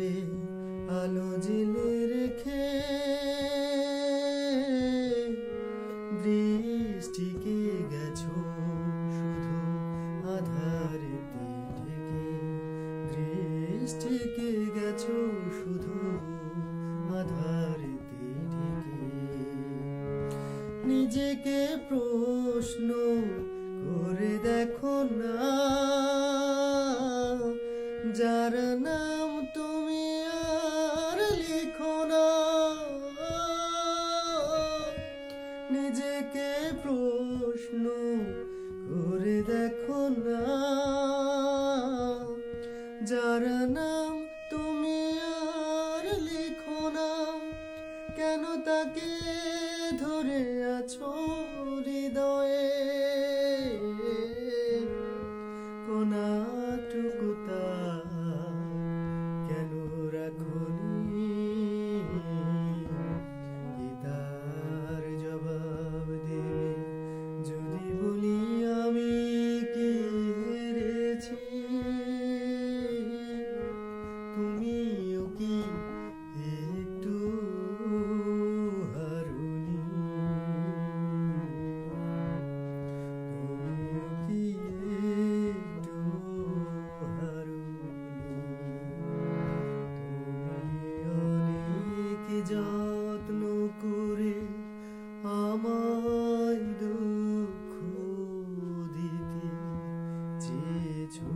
ঘরে আলো রেখে বৃষ্টিকে গেছো শুধু আধারেতে ঢেকে বৃষ্টিকে গেছো শুধু আধারেতে নিজেকে প্রশ্ন করে দেখো না নিজেকে প্রশ্ন করে দেখো না। যার নাম তুমি আর লিখো না। কেন তাকে ধরে আছো হৃদয়ে? কোনাটুকু তা কেন রাখো যত্ন করে আমায় দুঃখ দিতে চেয়েছো।